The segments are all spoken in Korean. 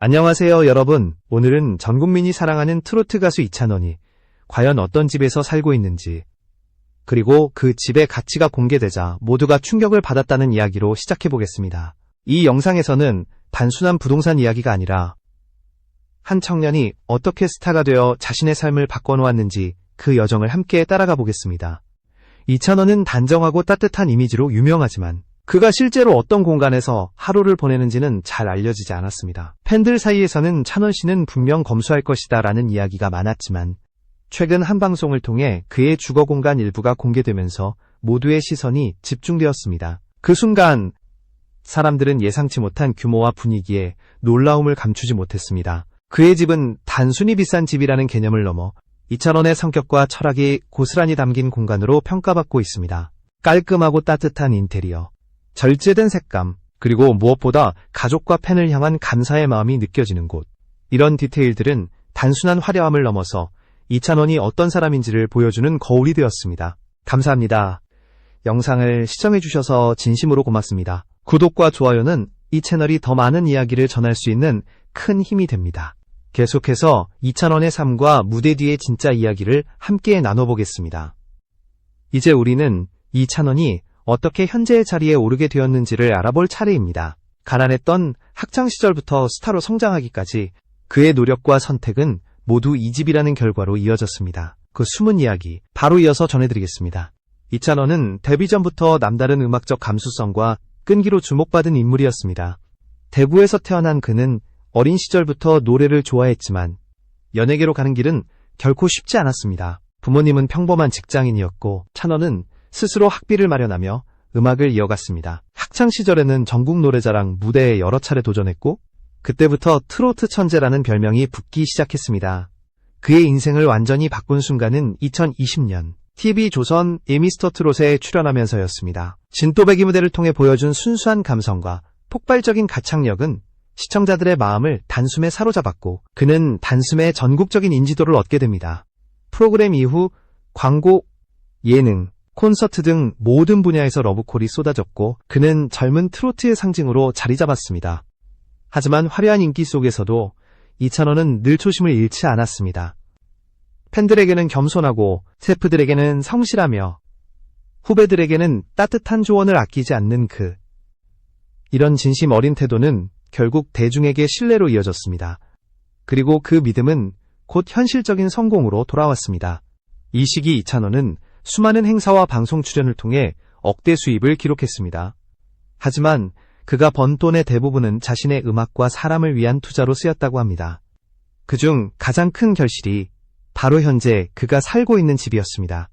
안녕하세요, 여러분. 오늘은 전 국민이 사랑하는 트로트 가수 이찬원이 과연 어떤 집에서 살고 있는지, 그리고 그 집의 가치가 공개되자 모두가 충격을 받았다는 이야기로 시작해 보겠습니다. 이 영상에서는 단순한 부동산 이야기가 아니라 한 청년이 어떻게 스타가 되어 자신의 삶을 바꿔놓았는지 그 여정을 함께 따라가 보겠습니다. 이찬원은 단정하고 따뜻한 이미지로 유명하지만 그가 실제로 어떤 공간에서 하루를 보내는지는 잘 알려지지 않았습니다. 팬들 사이에서는 찬원 씨는 분명 검소할 것이다 라는 이야기가 많았지만 최근 한 방송을 통해 그의 주거 공간 일부가 공개되면서 모두의 시선이 집중되었습니다. 그 순간 사람들은 예상치 못한 규모와 분위기에 놀라움을 감추지 못했습니다. 그의 집은 단순히 비싼 집이라는 개념을 넘어 이찬원의 성격과 철학이 고스란히 담긴 공간으로 평가받고 있습니다. 깔끔하고 따뜻한 인테리어, 절제된 색감, 그리고 무엇보다 가족과 팬을 향한 감사의 마음이 느껴지는 곳. 이런 디테일들은 단순한 화려함을 넘어서 이찬원이 어떤 사람인지를 보여주는 거울이 되었습니다. 감사합니다. 영상을 시청해주셔서 진심으로 고맙습니다. 구독과 좋아요는 이 채널이 더 많은 이야기를 전할 수 있는 큰 힘이 됩니다. 계속해서 이찬원의 삶과 무대 뒤의 진짜 이야기를 함께 나눠보겠습니다. 이제 우리는 이찬원이 어떻게 현재의 자리에 오르게 되었는지를 알아볼 차례입니다. 가난했던 학창 시절부터 스타로 성장하기까지 그의 노력과 선택은 모두 이 집이라는 결과로 이어졌습니다. 그 숨은 이야기 바로 이어서 전해드리겠습니다. 이찬원은 데뷔 전부터 남다른 음악적 감수성과 끈기로 주목받은 인물이었습니다. 대구에서 태어난 그는 어린 시절부터 노래를 좋아했지만 연예계로 가는 길은 결코 쉽지 않았습니다. 부모님은 평범한 직장인이었고 찬원은 스스로 학비를 마련하며 음악을 이어갔습니다. 학창 시절에는 전국 노래자랑 무대에 여러 차례 도전했고 그때부터 트로트 천재라는 별명이 붙기 시작했습니다. 그의 인생을 완전히 바꾼 순간은 2020년 TV조선 에미스터 트롯에 출연하면서였습니다. 진또배기 무대를 통해 보여준 순수한 감성과 폭발적인 가창력은 시청자들의 마음을 단숨에 사로잡았고 그는 단숨에 전국적인 인지도를 얻게 됩니다. 프로그램 이후 광고, 예능, 콘서트 등 모든 분야에서 러브콜이 쏟아졌고 그는 젊은 트로트의 상징으로 자리 잡았습니다. 하지만 화려한 인기 속에서도 이찬원은 늘 초심을 잃지 않았습니다. 팬들에게는 겸손하고 셰프들에게는 성실하며 후배들에게는 따뜻한 조언을 아끼지 않는 그. 이런 진심 어린 태도는 결국 대중에게 신뢰로 이어졌습니다. 그리고 그 믿음은 곧 현실적인 성공으로 돌아왔습니다. 이 시기 이찬원은 수많은 행사와 방송 출연을 통해 억대 수입을 기록했습니다. 하지만 그가 번 돈의 대부분은 자신의 음악과 사람을 위한 투자로 쓰였다고 합니다. 그중 가장 큰 결실이 바로 현재 그가 살고 있는 집이었습니다.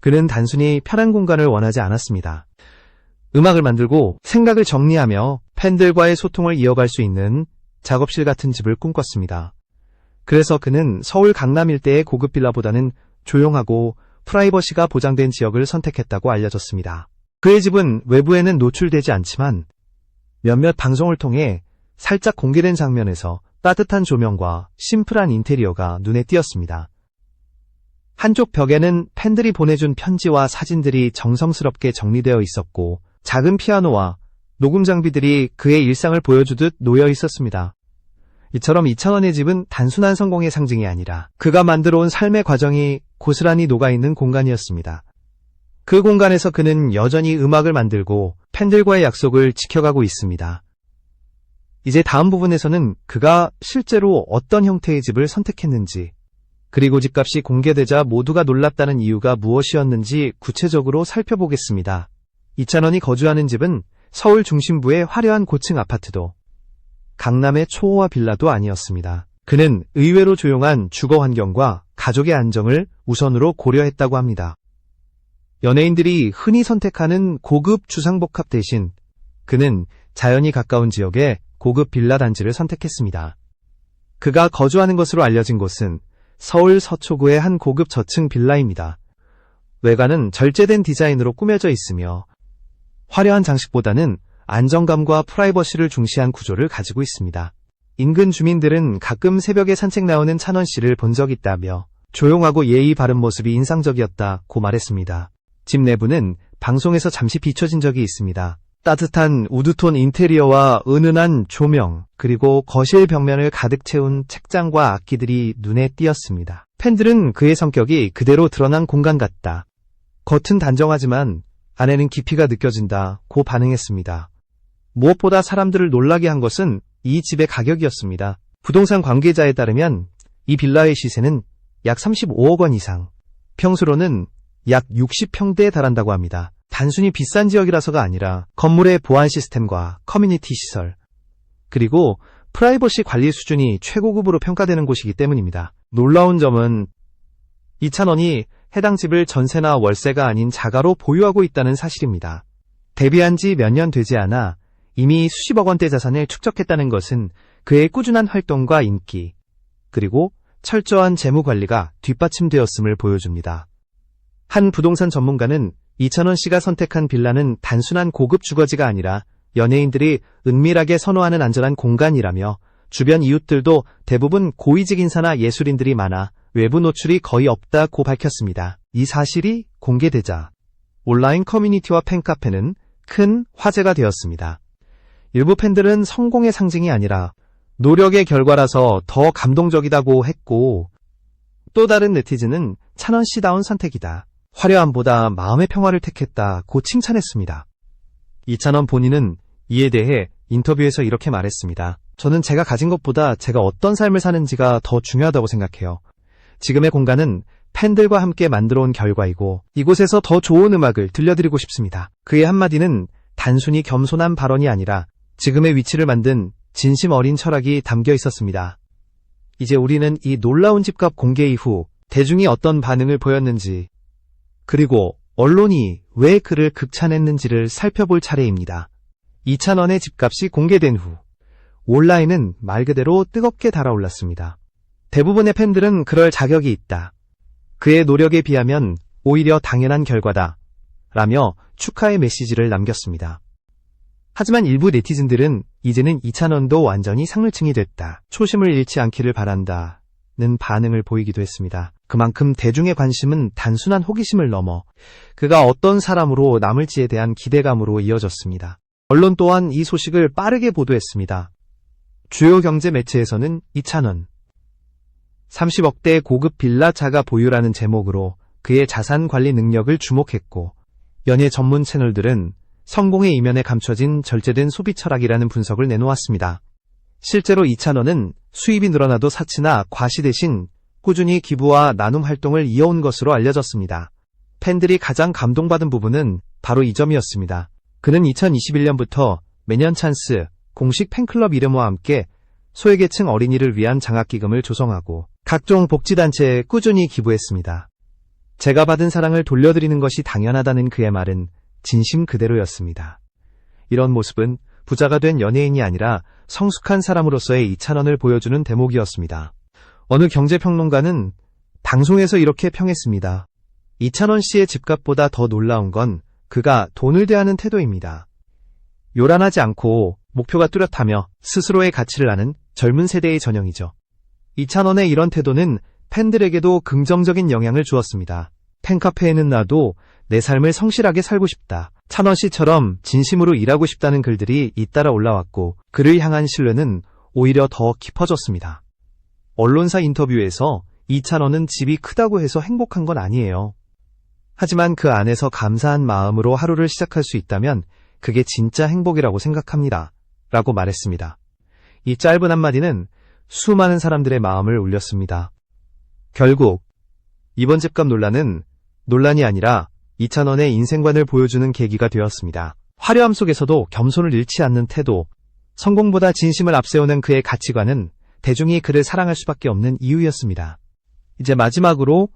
그는 단순히 편한 공간을 원하지 않았습니다. 음악을 만들고 생각을 정리하며 팬들과의 소통을 이어갈 수 있는 작업실 같은 집을 꿈꿨습니다. 그래서 그는 서울 강남 일대의 고급 빌라보다는 조용하고 프라이버시가 보장된 지역을 선택했다고 알려졌습니다. 그의 집은 외부에는 노출되지 않지만 몇몇 방송을 통해 살짝 공개된 장면에서 따뜻한 조명과 심플한 인테리어가 눈에 띄었습니다. 한쪽 벽에는 팬들이 보내준 편지와 사진들이 정성스럽게 정리되어 있었고 작은 피아노와 녹음 장비들이 그의 일상을 보여주듯 놓여 있었습니다. 이처럼 이찬원의 집은 단순한 성공의 상징이 아니라 그가 만들어 온 삶의 과정이 고스란히 녹아있는 공간이었습니다. 그 공간에서 그는 여전히 음악을 만들고 팬들과의 약속을 지켜가고 있습니다. 이제 다음 부분에서는 그가 실제로 어떤 형태의 집을 선택했는지, 그리고 집값이 공개되자 모두가 놀랐다는 이유가 무엇이었는지 구체적으로 살펴보겠습니다. 이찬원이 거주하는 집은 서울 중심부의 화려한 고층 아파트도 강남의 초호화 빌라도 아니었습니다. 그는 의외로 조용한 주거 환경과 가족의 안정을 우선으로 고려했다고 합니다. 연예인들이 흔히 선택하는 고급 주상복합 대신 그는 자연이 가까운 지역의 고급 빌라 단지를 선택했습니다. 그가 거주하는 것으로 알려진 곳은 서울 서초구의 한 고급 저층 빌라입니다. 외관은 절제된 디자인으로 꾸며져 있으며 화려한 장식보다는 안정감과 프라이버시를 중시한 구조를 가지고 있습니다. 인근 주민들은 가끔 새벽에 산책 나오는 찬원 씨를 본 적 있다며 조용하고 예의 바른 모습이 인상적이었다고 말했습니다. 집 내부는 방송에서 잠시 비춰진 적이 있습니다. 따뜻한 우드톤 인테리어와 은은한 조명, 그리고 거실 벽면을 가득 채운 책장과 악기들이 눈에 띄었습니다. 팬들은 그의 성격이 그대로 드러난 공간 같다. 겉은 단정하지만 안에는 깊이가 느껴진다. 고 반응했습니다. 무엇보다 사람들을 놀라게 한 것은 이 집의 가격이었습니다. 부동산 관계자에 따르면 이 빌라의 시세는 약 35억 원 이상, 평수로는 약 60평대에 달한다고 합니다. 단순히 비싼 지역이라서가 아니라 건물의 보안 시스템과 커뮤니티 시설, 그리고 프라이버시 관리 수준이 최고급으로 평가되는 곳이기 때문입니다. 놀라운 점은 이찬원이 해당 집을 전세나 월세가 아닌 자가로 보유하고 있다는 사실입니다. 데뷔한 지 몇 년 되지 않아 이미 수십억 원대 자산을 축적했다는 것은 그의 꾸준한 활동과 인기, 그리고 철저한 재무 관리가 뒷받침되었음을 보여줍니다. 한 부동산 전문가는 이찬원 씨가 선택한 빌라는 단순한 고급 주거지가 아니라 연예인들이 은밀하게 선호하는 안전한 공간이라며 주변 이웃들도 대부분 고위직 인사나 예술인들이 많아 외부 노출이 거의 없다고 밝혔습니다. 이 사실이 공개되자 온라인 커뮤니티와 팬카페는 큰 화제가 되었습니다. 일부 팬들은 성공의 상징이 아니라 노력의 결과라서 더 감동적이다고 했고 또 다른 네티즌은 찬원 씨다운 선택이다. 화려함보다 마음의 평화를 택했다고 칭찬했습니다. 이찬원 본인은 이에 대해 인터뷰에서 이렇게 말했습니다. 저는 제가 가진 것보다 제가 어떤 삶을 사는지가 더 중요하다고 생각해요. 지금의 공간은 팬들과 함께 만들어 온 결과이고 이곳에서 더 좋은 음악을 들려드리고 싶습니다. 그의 한마디는 단순히 겸손한 발언이 아니라 지금의 위치를 만든 진심 어린 철학이 담겨 있었습니다. 이제 우리는 이 놀라운 집값 공개 이후 대중이 어떤 반응을 보였는지 그리고 언론이 왜 그를 극찬했는지를 살펴볼 차례입니다. 2,000원의 집값이 공개된 후 온라인은 말 그대로 뜨겁게 달아올랐습니다. 대부분의 팬들은 그럴 자격이 있다. 그의 노력에 비하면 오히려 당연한 결과다. 라며 축하의 메시지를 남겼습니다. 하지만 일부 네티즌들은 이제는 2,000원도 완전히 상류층이 됐다. 초심을 잃지 않기를 바란다. 는 반응을 보이기도 했습니다. 그만큼 대중의 관심은 단순한 호기심을 넘어 그가 어떤 사람으로 남을지에 대한 기대감으로 이어졌습니다. 언론 또한 이 소식을 빠르게 보도했습니다. 주요 경제 매체에서는 2,000원, 30억대 고급 빌라 자가 보유라는 제목으로 그의 자산 관리 능력을 주목했고 연예 전문 채널들은 성공의 이면에 감춰진 절제된 소비 철학이라는 분석을 내놓았습니다. 실제로 이찬원은 수입이 늘어나도 사치나 과시 대신 꾸준히 기부와 나눔 활동을 이어온 것으로 알려졌습니다. 팬들이 가장 감동받은 부분은 바로 이 점이었습니다. 그는 2021년부터 매년 찬스 공식 팬클럽 이름과 함께 소외계층 어린이를 위한 장학기금을 조성하고 각종 복지단체에 꾸준히 기부했습니다. 제가 받은 사랑을 돌려드리는 것이 당연하다는 그의 말은 진심 그대로였습니다. 이런 모습은 부자가 된 연예인이 아니라 성숙한 사람으로서의 이찬원을 보여주는 대목이었습니다. 어느 경제평론가는 방송에서 이렇게 평했습니다. 이찬원 씨의 집값보다 더 놀라운 건 그가 돈을 대하는 태도입니다. 요란하지 않고 목표가 뚜렷하며 스스로의 가치를 아는 젊은 세대의 전형이죠. 이찬원의 이런 태도는 팬들에게도 긍정적인 영향을 주었습니다. 팬카페에는 나도 내 삶을 성실하게 살고 싶다. 찬원 씨처럼 진심으로 일하고 싶다는 글들이 잇따라 올라왔고 그를 향한 신뢰는 오히려 더 깊어졌습니다. 언론사 인터뷰에서 이찬원은 집이 크다고 해서 행복한 건 아니에요. 하지만 그 안에서 감사한 마음으로 하루를 시작할 수 있다면 그게 진짜 행복이라고 생각합니다. 라고 말했습니다. 이 짧은 한마디는 수많은 사람들의 마음을 울렸습니다. 결국 이번 집값 논란은 논란이 아니라 이찬원의 인생관을 보여주는 계기가 되었습니다. 화려함 속에서도 겸손을 잃지 않는 태도, 성공보다 진심을 앞세우는 그의 가치관은 대중이 그를 사랑할 수밖에 없는 이유였습니다. 이제 마지막으로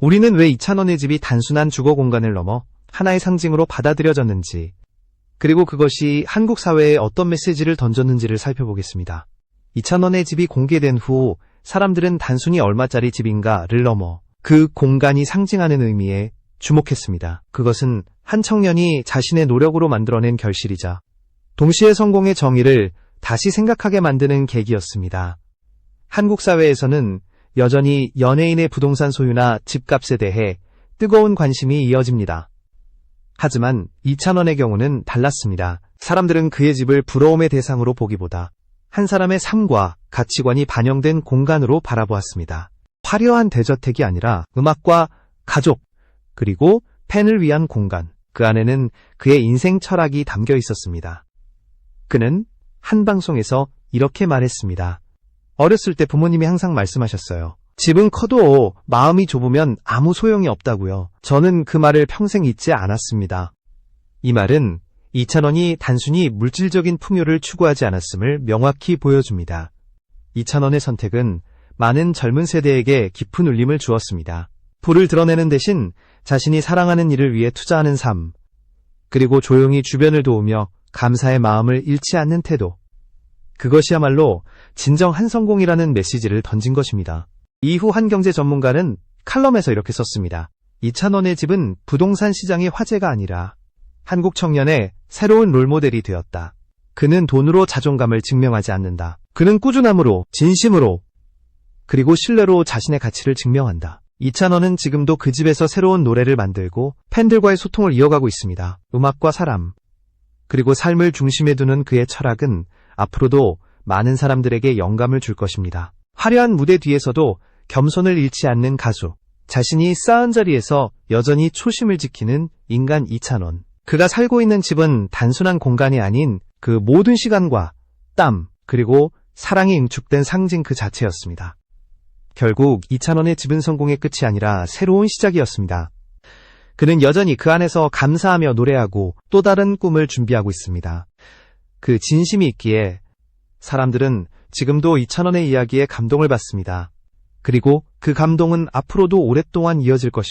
우리는 왜 이찬원의 집이 단순한 주거 공간을 넘어 하나의 상징으로 받아들여졌는지, 그리고 그것이 한국 사회에 어떤 메시지를 던졌는지를 살펴보겠습니다. 이찬원의 집이 공개된 후 사람들은 단순히 얼마짜리 집인가를 넘어 그 공간이 상징하는 의미에 주목했습니다. 그것은 한 청년이 자신의 노력으로 만들어낸 결실이자 동시에 성공의 정의를 다시 생각하게 만드는 계기였습니다. 한국 사회에서는 여전히 연예인의 부동산 소유나 집값에 대해 뜨거운 관심이 이어집니다. 하지만 이찬원의 경우는 달랐습니다. 사람들은 그의 집을 부러움의 대상으로 보기보다 한 사람의 삶과 가치관이 반영된 공간으로 바라보았습니다. 화려한 대저택이 아니라 음악과 가족, 그리고 팬을 위한 공간, 그 안에는 그의 인생 철학이 담겨 있었습니다. 그는 한 방송에서 이렇게 말했습니다. 어렸을 때 부모님이 항상 말씀하셨어요. 집은 커도 마음이 좁으면 아무 소용이 없다고요. 저는 그 말을 평생 잊지 않았습니다. 이 말은 이찬원이 단순히 물질적인 풍요를 추구하지 않았음을 명확히 보여줍니다. 이찬원의 선택은 많은 젊은 세대에게 깊은 울림을 주었습니다. 부를 드러내는 대신 자신이 사랑하는 일을 위해 투자하는 삶, 그리고 조용히 주변을 도우며 감사의 마음을 잃지 않는 태도. 그것이야말로 진정 한 성공이라는 메시지를 던진 것입니다. 이후 한 경제 전문가는 칼럼에서 이렇게 썼습니다. 이찬원의 집은 부동산 시장의 화제가 아니라 한국 청년의 새로운 롤모델이 되었다. 그는 돈으로 자존감을 증명하지 않는다. 그는 꾸준함으로, 진심으로, 그리고 신뢰로 자신의 가치를 증명한다. 이찬원은 지금도 그 집에서 새로운 노래를 만들고 팬들과의 소통을 이어가고 있습니다. 음악과 사람, 그리고 삶을 중심에 두는 그의 철학은 앞으로도 많은 사람들에게 영감을 줄 것입니다. 화려한 무대 뒤에서도 겸손을 잃지 않는 가수, 자신이 쌓은 자리에서 여전히 초심을 지키는 인간 이찬원. 그가 살고 있는 집은 단순한 공간이 아닌 그 모든 시간과 땀, 그리고 사랑이 응축된 상징 그 자체였습니다. 결국 이찬원의 집은 성공의 끝이 아니라 새로운 시작이었습니다. 그는 여전히 그 안에서 감사하며 노래하고 또 다른 꿈을 준비하고 있습니다. 그 진심이 있기에 사람들은 지금도 이찬원의 이야기에 감동을 받습니다. 그리고 그 감동은 앞으로도 오랫동안 이어질 것입니다.